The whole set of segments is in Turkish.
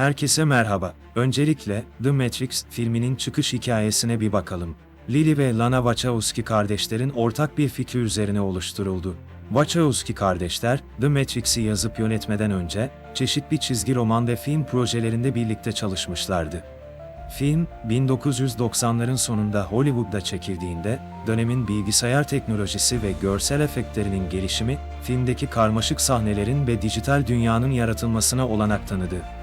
Herkese merhaba. Öncelikle The Matrix filminin çıkış hikayesine bir bakalım. Lily ve Lana Wachowski kardeşlerin ortak bir fikri üzerine oluşturuldu. Wachowski kardeşler, The Matrix'i yazıp yönetmeden önce, çeşitli çizgi roman ve film projelerinde birlikte çalışmışlardı. Film, 1990'ların sonunda Hollywood'da çekildiğinde, dönemin bilgisayar teknolojisi ve görsel efektlerinin gelişimi, filmdeki karmaşık sahnelerin ve dijital dünyanın yaratılmasına olanak tanıdı.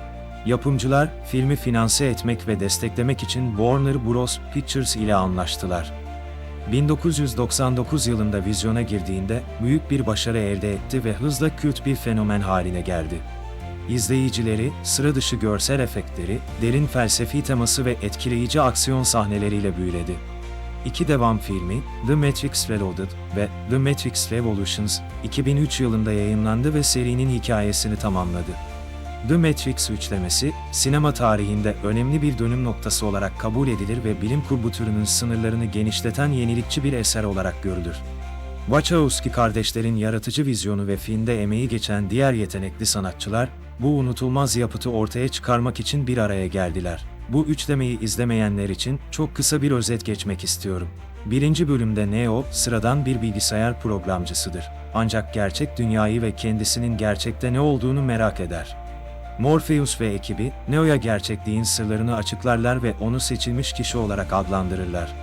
Yapımcılar, filmi finanse etmek ve desteklemek için Warner Bros. Pictures ile anlaştılar. 1999 yılında vizyona girdiğinde büyük bir başarı elde etti ve hızla kült bir fenomen haline geldi. İzleyicileri, sıra dışı görsel efektleri, derin felsefi teması ve etkileyici aksiyon sahneleriyle büyüledi. İki devam filmi, The Matrix Reloaded ve The Matrix Revolutions, 2003 yılında yayınlandı ve serinin hikayesini tamamladı. The Matrix üçlemesi, sinema tarihinde önemli bir dönüm noktası olarak kabul edilir ve bilim kurgu türünün sınırlarını genişleten yenilikçi bir eser olarak görülür. Wachowski kardeşlerin yaratıcı vizyonu ve filmde emeği geçen diğer yetenekli sanatçılar, bu unutulmaz yapıtı ortaya çıkarmak için bir araya geldiler. Bu üçlemeyi izlemeyenler için çok kısa bir özet geçmek istiyorum. Birinci bölümde Neo, sıradan bir bilgisayar programcısıdır. Ancak gerçek dünyayı ve kendisinin gerçekte ne olduğunu merak eder. Morpheus ve ekibi, Neo'ya gerçekliğin sırlarını açıklarlar ve onu seçilmiş kişi olarak adlandırırlar.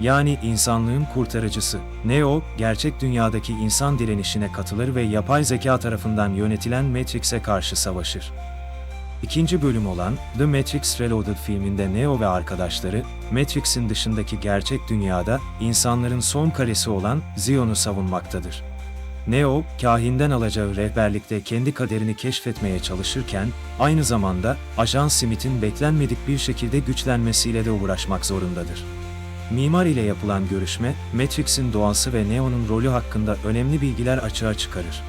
Yani insanlığın kurtarıcısı. Neo, gerçek dünyadaki insan direnişine katılır ve yapay zeka tarafından yönetilen Matrix'e karşı savaşır. İkinci bölüm olan The Matrix Reloaded filminde Neo ve arkadaşları, Matrix'in dışındaki gerçek dünyada insanların son karesi olan Zion'u savunmaktadır. Neo, kahinden alacağı rehberlikte kendi kaderini keşfetmeye çalışırken, aynı zamanda Ajan Smith'in beklenmedik bir şekilde güçlenmesiyle de uğraşmak zorundadır. Mimar ile yapılan görüşme, Matrix'in doğası ve Neo'nun rolü hakkında önemli bilgiler açığa çıkarır.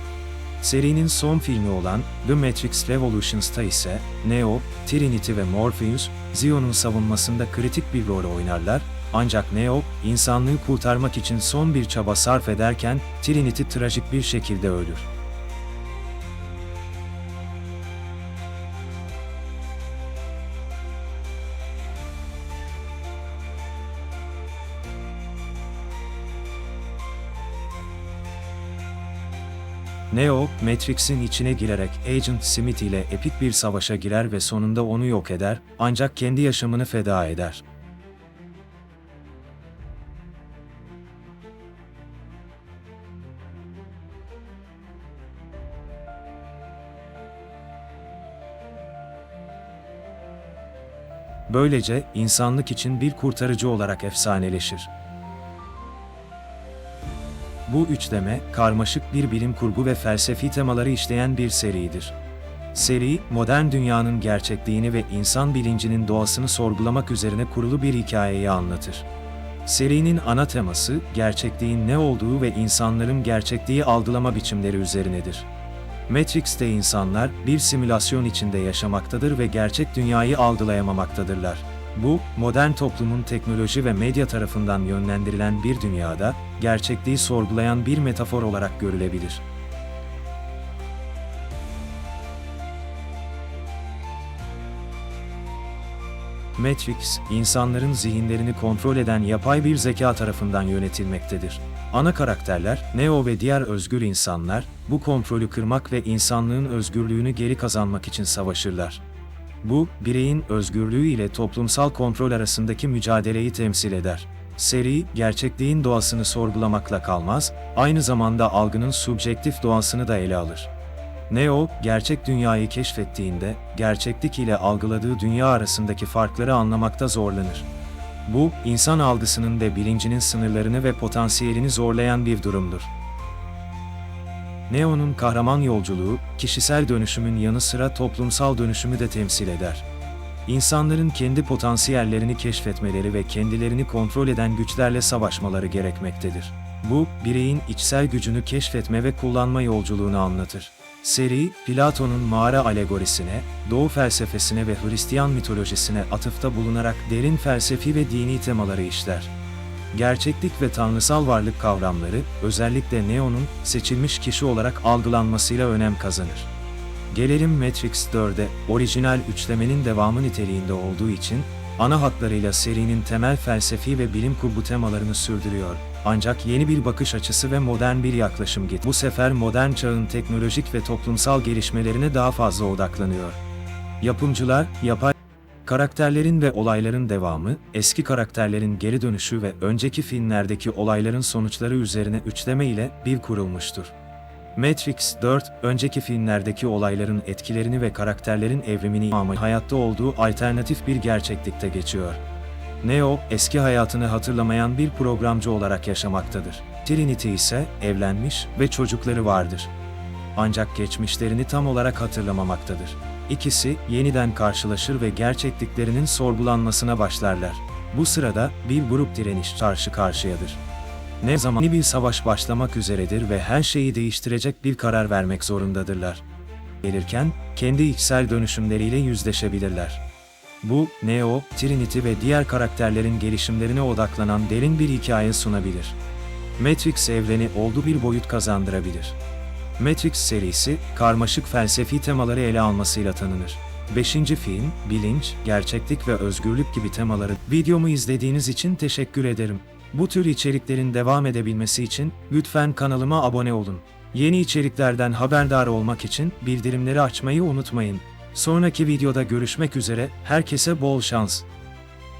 Serinin son filmi olan The Matrix Revolutions'ta ise Neo, Trinity ve Morpheus, Zion'un savunmasında kritik bir rol oynarlar, ancak Neo, insanlığı kurtarmak için son bir çaba sarf ederken Trinity trajik bir şekilde ölür. Neo, Matrix'in içine girerek Agent Smith ile epik bir savaşa girer ve sonunda onu yok eder, ancak kendi yaşamını feda eder. Böylece insanlık için bir kurtarıcı olarak efsaneleşir. Bu üçleme, karmaşık bir bilim kurgu ve felsefi temaları işleyen bir seridir. Seri, modern dünyanın gerçekliğini ve insan bilincinin doğasını sorgulamak üzerine kurulu bir hikayeyi anlatır. Serinin ana teması, gerçekliğin ne olduğu ve insanların gerçekliği algılama biçimleri üzerinedir. Matrix'te insanlar bir simülasyon içinde yaşamaktadır ve gerçek dünyayı algılayamamaktadırlar. Bu, modern toplumun teknoloji ve medya tarafından yönlendirilen bir dünyada, gerçekliği sorgulayan bir metafor olarak görülebilir. Matrix, insanların zihinlerini kontrol eden yapay bir zeka tarafından yönetilmektedir. Ana karakterler, Neo ve diğer özgür insanlar, bu kontrolü kırmak ve insanlığın özgürlüğünü geri kazanmak için savaşırlar. Bu, bireyin özgürlüğü ile toplumsal kontrol arasındaki mücadeleyi temsil eder. Seri, gerçekliğin doğasını sorgulamakla kalmaz, aynı zamanda algının subjektif doğasını da ele alır. Neo, gerçek dünyayı keşfettiğinde, gerçeklik ile algıladığı dünya arasındaki farkları anlamakta zorlanır. Bu, insan algısının ve bilincinin sınırlarını ve potansiyelini zorlayan bir durumdur. Neo'nun kahraman yolculuğu, kişisel dönüşümün yanı sıra toplumsal dönüşümü de temsil eder. İnsanların kendi potansiyellerini keşfetmeleri ve kendilerini kontrol eden güçlerle savaşmaları gerekmektedir. Bu, bireyin içsel gücünü keşfetme ve kullanma yolculuğunu anlatır. Seri, Platon'un mağara alegorisine, Doğu felsefesine ve Hristiyan mitolojisine atıfta bulunarak derin felsefi ve dini temaları işler. Gerçeklik ve tanrısal varlık kavramları, özellikle Neo'nun seçilmiş kişi olarak algılanmasıyla önem kazanır. Gelelim Matrix 4'e, orijinal üçlemenin devamı niteliğinde olduğu için, ana hatlarıyla serinin temel felsefi ve bilim kurgu temalarını sürdürüyor. Ancak yeni bir bakış açısı ve modern bir yaklaşım get. Bu sefer modern çağın teknolojik ve toplumsal gelişmelerine daha fazla odaklanıyor. Yapımcılar, yapay Karakterlerin ve olayların devamı, eski karakterlerin geri dönüşü ve önceki filmlerdeki olayların sonuçları üzerine üçleme ile bir kurulmuştur. Matrix 4, önceki filmlerdeki olayların etkilerini ve karakterlerin evrimini ama hayatta olduğu alternatif bir gerçeklikte geçiyor. Neo, eski hayatını hatırlamayan bir programcı olarak yaşamaktadır. Trinity ise evlenmiş ve çocukları vardır. Ancak geçmişlerini tam olarak hatırlamamaktadır. İkisi yeniden karşılaşır ve gerçekliklerinin sorgulanmasına başlarlar. Bu sırada bir grup direniş karşı karşıyadır. Ne zaman bir savaş başlamak üzeredir ve her şeyi değiştirecek bir karar vermek zorundadırlar. Gelirken kendi içsel dönüşümleriyle yüzleşebilirler. Bu, Neo, Trinity ve diğer karakterlerin gelişimlerine odaklanan derin bir hikaye sunabilir. Matrix evreni oldu bir boyut kazandırabilir. Matrix serisi, karmaşık felsefi temaları ele almasıyla tanınır. 5. film, bilinç, gerçeklik ve özgürlük gibi temaları videomu izlediğiniz için teşekkür ederim. Bu tür içeriklerin devam edebilmesi için lütfen kanalıma abone olun. Yeni içeriklerden haberdar olmak için bildirimleri açmayı unutmayın. Sonraki videoda görüşmek üzere, herkese bol şans.